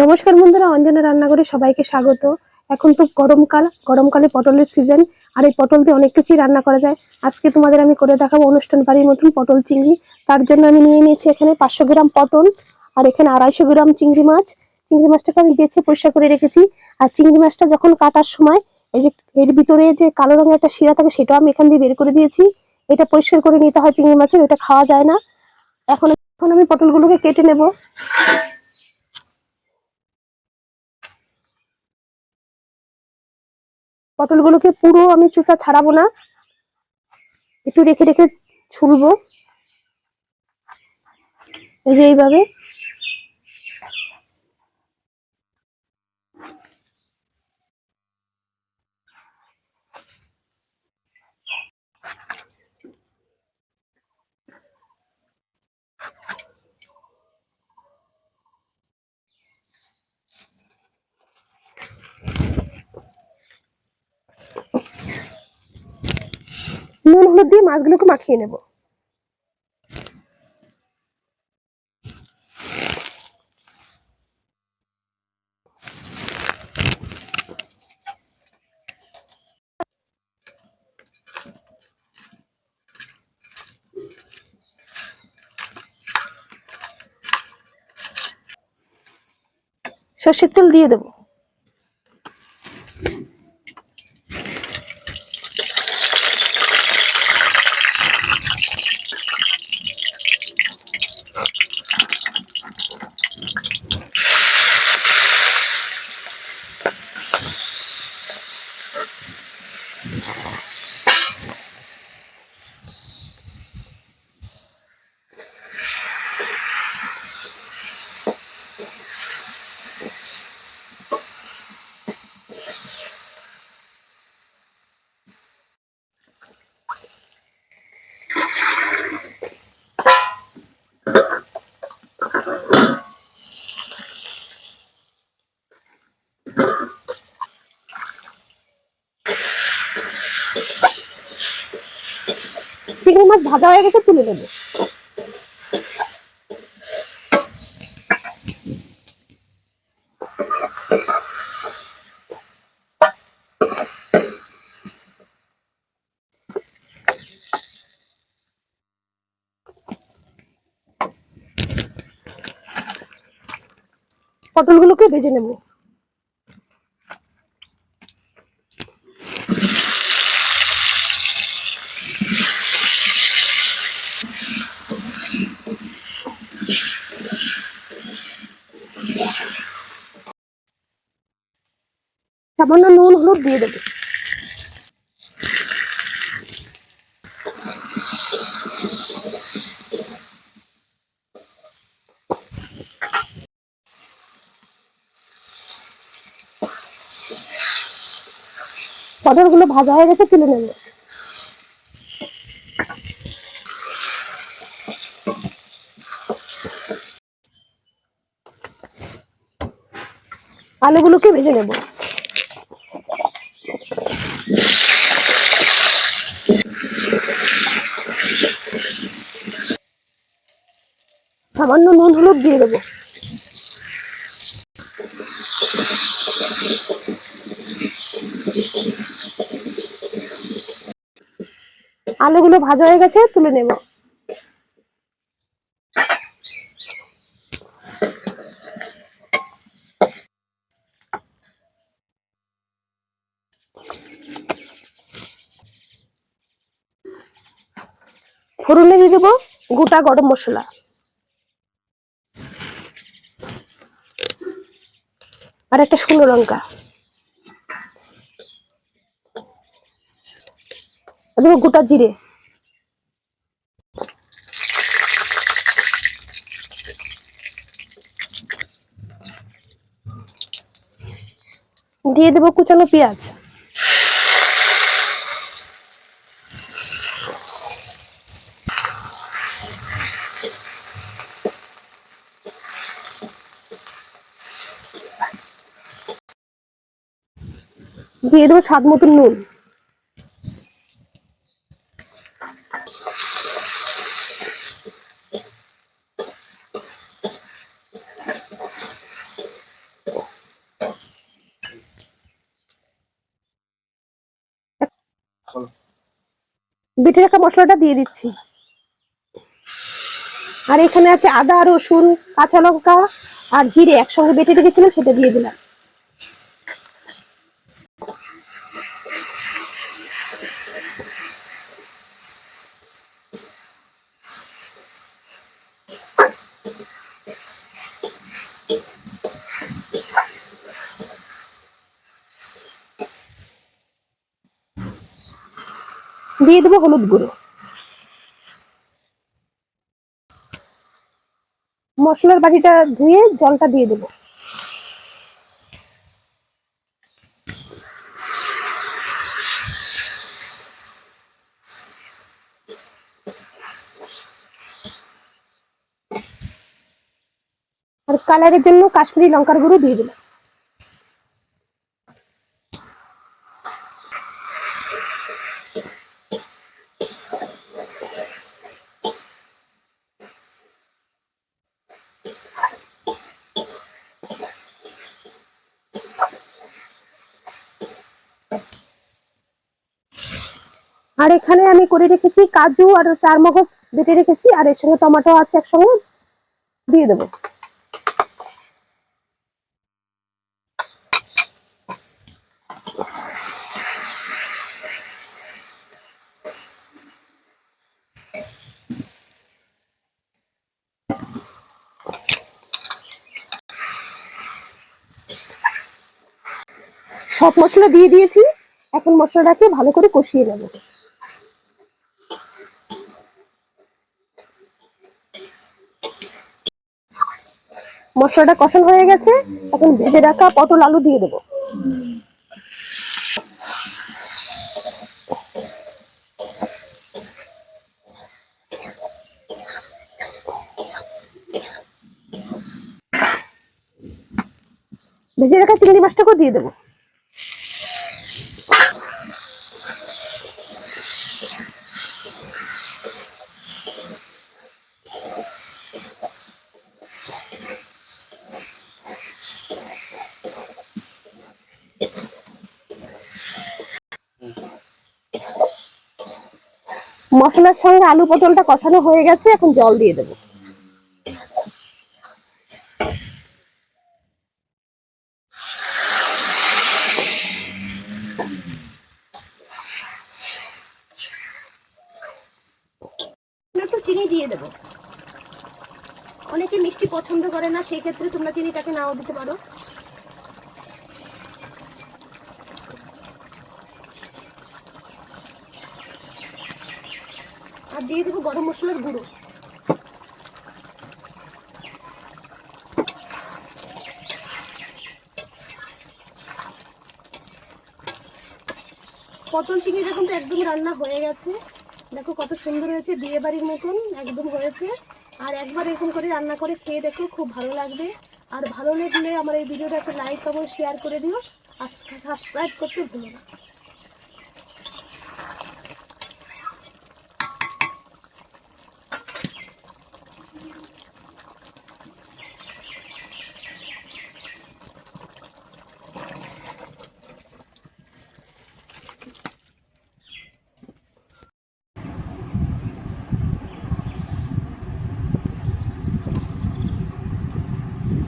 নমস্কার বন্ধুরা, অঞ্জনা রান্নাঘরে সবাইকে স্বাগত। এখন তো গরমকাল, গরমকালে পটলের সিজন আর এই পটল দিয়ে অনেক কিছুই রান্না করা যায়। আজকে তোমাদের আমি করে দেখাবো অনুষ্ঠান বাড়ির মতন পটল চিংড়ি। তার জন্য আমি নিয়ে নিয়েছি এখানে পাঁচশো গ্রাম পটল, আর এখানে আড়াইশো গ্রাম চিংড়ি মাছ। চিংড়ি মাছটাকে আমি বেছে পরিষ্কার করে রেখেছি। আর চিংড়ি মাছটা যখন কাটার সময়, এই যে এর ভিতরে যে কালো রঙের একটা শিরা থাকে সেটাও আমি এখান দিয়ে বের করে দিয়েছি। এটা পরিষ্কার করে নিতে হয় চিংড়ি মাছের এটা খাওয়া যায় না। এখন এখন আমি পটলগুলোকে কেটে নেব। পটলগুলোকে পুরো আমি চুচা ছাড়াবো না। একটু রেখে রেখে ছুলবো। এই যে এইভাবে। নুন হলুদ দিয়ে মাছগুলোকে মাখিয়ে নেব। সর্ষের তেল দিয়ে দেবো। চিংড়ি মাছ ভাজা হয়ে গেছে তুলে নেব। পটলগুলোকে ভেজে নেব। সামান্য নুন, হলুদ দিয়ে দেবে দেবো। পটলগুলো ভাজা হয়ে গেছে, তুলে নেব। আলুগুলোকে ভেজে নেব। সামান্য নুন হলুদ দিয়ে দেবো। আলুগুলো ভাজা হয়ে গেছে, তুলে নেব। ফোড়নে দিয়ে দেবো গোটা গরম মশলা। আর একটা শুকনো লঙ্কা। গোটা জিরে। দিয়ে দেবো কুচানো পেঁয়াজ। দিয়ে দেবো স্বাদ মতন নুন। বেটে রাখা মশলাটা দিয়ে দিচ্ছি। আর এখানে আছে আদা, রসুন, কাঁচা লঙ্কা আর জিরে একসঙ্গে বেটে রেখেছিলাম, সেটা দিয়ে দিলাম। দিয়ে দেবো হলুদ গুঁড়ো। মশলার বাটিটা ধুয়ে জলটা দিয়ে দেবো। আর কালারের জন্য কাশ্মীরি লঙ্কার গুঁড়ো দিয়ে দিলাম আর এখানে আমি করে রেখেছি কাজু আর চার মগজ বেটে রেখেছি, আর এর সঙ্গে টমেটো আছে একসঙ্গে দিয়ে দেবো। সব মশলা দিয়ে দিয়েছি, এখন মশলাটাকে ভালো করে কষিয়ে নেব। মশলাটা কষান হয়ে গেছে, এখন ভেজে রাখা পটল আলু দিয়ে দেবো। ভেজে রাখা চিংড়ি মাছটাকেও দিয়ে দেবো। মশলার সঙ্গে আলু পটলটা কষানো হয়ে গেছে, এখন জল দিয়ে দেবো। চিনি দিয়ে দেবো। অনেকে মিষ্টি পছন্দ করে না, সেই ক্ষেত্রে তোমরা চিনিটাকে নাও দিতে পারো। দিয়ে দেবো গরম মশলার গুঁড়ো। পটল চিংড়িটা কিন্তু একদম রান্না হয়ে গেছে। দেখো কত সুন্দর হয়েছে বিয়ে বাড়ির মতন, একদম হয়েছে। আর একবার এরকম করে রান্না করে খেয়ে দেখো, খুব ভালো লাগবে। আর ভালো লাগলে আমার এই ভিডিওটা একটা লাইক এবং শেয়ার করে দিও। আর সাবস্ক্রাইব করতে ভুলো না।